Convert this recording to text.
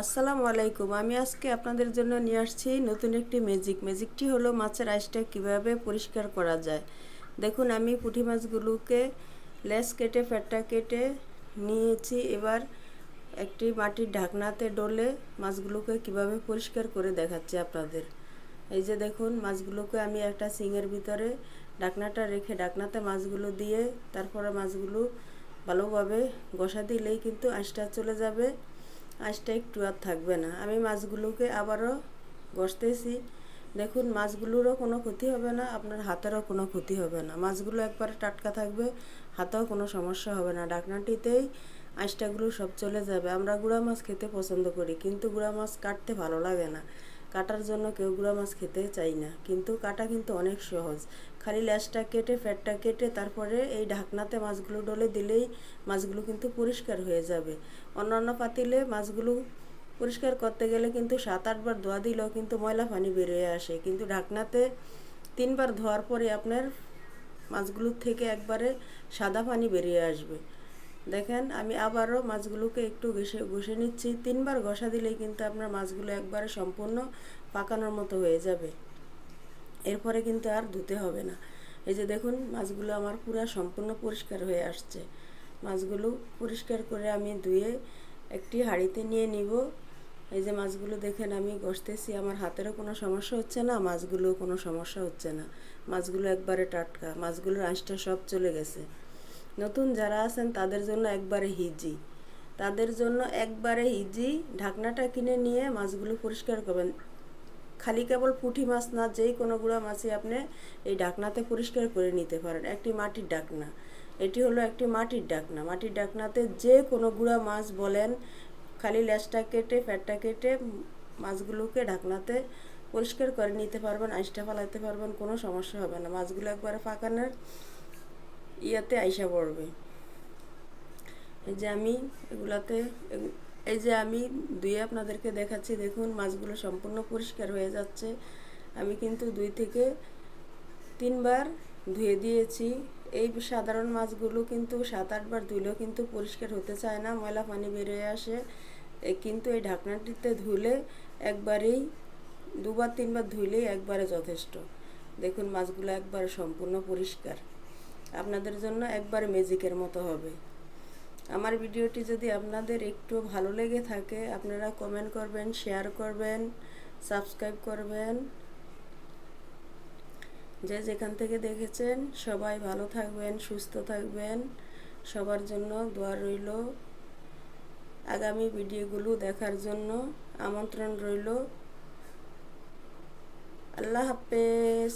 আসসালামু আলাইকুম। আমি আজকে আপনাদের জন্য নিয়ে আসছি নতুন একটি ম্যাজিক ম্যাজিকটি হলো মাছের আইসটা কীভাবে পরিষ্কার করা যায়। দেখুন, আমি পুঁটি মাছগুলোকে লেস কেটে ফ্যাটটা কেটে নিয়েছি। এবার একটি মাটির ঢাকনাতে ডলে মাছগুলোকে কীভাবে পরিষ্কার করে দেখাচ্ছি আপনাদের। এই যে দেখুন, মাছগুলোকে আমি একটা সিংয়ের ভিতরে ঢাকনাটা রেখে ঢাকনাতে মাছগুলো দিয়ে তারপরে মাছগুলো ভালোভাবে ঘষা দিলেই কিন্তু আঁশটা চলে যাবে। আঁশটা একটু আর থাকবে না। আমি মাছগুলোকে আবারও ঘষতেছি। দেখুন, মাছগুলোরও কোনো ক্ষতি হবে না, আপনার হাতেরও কোনো ক্ষতি হবে না। মাছগুলো একবারে টাটকা থাকবে, হাতেও কোনো সমস্যা হবে না। ডাকনাটিতেই আঁচটাগুলো সব চলে যাবে। আমরা গুঁড়া মাছ খেতে পছন্দ করি, কিন্তু গুঁড়া মাছ কাটতে ভালো লাগে না। কাটার জন্য কেউ গুঁড়া মাছ খেতে চাই না। কিন্তু কাটা কিন্তু অনেক সহজ। খালি ল্যাসটা কেটে, ফ্যাটটা কেটে, তারপরে এই ঢাকনাতে মাছগুলো ডলে দিলেই মাছগুলো কিন্তু পরিষ্কার হয়ে যাবে। অন্যান্য পাতিলে মাছগুলো পরিষ্কার করতে গেলে কিন্তু সাত আটবার ধোয়া দিলেও কিন্তু ময়লা পানি বেরিয়ে আসে। কিন্তু ঢাকনাতে তিনবার ধোয়ার পরে আপনার মাছগুলোর থেকে একবারে সাদা পানি বেরিয়ে আসবে। দেখেন, আমি আবারও মাছগুলোকে একটু ঘষে ঘষে নিচ্ছি। তিনবার ঘষা দিলেই কিন্তু আপনার মাছগুলো একবারে সম্পূর্ণ পাকানোর মতো হয়ে যাবে। এরপরে কিন্তু আর ধুতে হবে না। এই যে দেখুন, মাছগুলো আমার পুরো সম্পূর্ণ পরিষ্কার হয়ে আসছে। মাছগুলো পরিষ্কার করে আমি ধুয়ে একটি হাঁড়িতে নিয়ে নিব। এই যে মাছগুলো দেখেন, আমি ঘষতেছি। আমার হাতেরও কোনো সমস্যা হচ্ছে না, মাছগুলোও কোনো সমস্যা হচ্ছে না। মাছগুলো একবারে টাটকা। মাছগুলোর আঁশটা সব চলে গেছে। নতুন যারা আছেন তাদের জন্য একবারে হিজি। তাদের জন্য একবারে ইজি ঢাকনাটা কিনে নিয়ে মাছগুলো পরিষ্কার করবেন। খালি কেবল পুঁটি মাছ না যেই কোনো গুঁড়া মাছই আপনি এই ঢাকনাতে পরিষ্কার করে নিতে পারেন। একটি মাটির ডাকনা এটি হলো একটি মাটির ডাকনা মাটির ডাকনাতে যে কোনো গুঁড়া মাছ বলেন, খালি ল্যাসটা কেটে, ফ্যাটটা কেটে মাছগুলোকে ঢাকনাতে পরিষ্কার করে নিতে পারবেন আইসটা ফালাইতে পারবেন, কোনো সমস্যা হবে না। মাছগুলো একবারে পাকানোর ইয়াতে আইসা পড়বে। এই যে আমি এগুলাতে এই যে আমি ধুয়ে আপনাদেরকে দেখাচ্ছি, দেখুন মাছগুলো সম্পূর্ণ পরিষ্কার হয়ে যাচ্ছে। আমি কিন্তু দুই থেকে তিনবার ধুয়ে দিয়েছি। এই সাধারণ মাছগুলো কিন্তু সাত আটবার ধুলেও কিন্তু পরিষ্কার হতে চায় না, ময়লা পানি বেরিয়ে আসে। কিন্তু এই ঢাকনাটিতে ধুলে একবারেই, দুবার তিনবার ধুলেই একবারে যথেষ্ট। দেখুন মাছগুলো একবারে সম্পূর্ণ পরিষ্কার। আপনাদের জন্য একবার ম্যাজিকের মতো হবে। আমার ভিডিওটি যদি আপনাদের একটু ভালো লেগে থাকে, আপনারা কমেন্ট করবেন শেয়ার করবেন সাবস্ক্রাইব করবেন। যে যেখান থেকে দেখেছেন, সবাই ভালো থাকবেন, সুস্থ থাকবেন। সবার জন্য দোয়া রইল। আগামী ভিডিওগুলো দেখার জন্য আমন্ত্রণ রইল। আল্লাহ হাফেজ।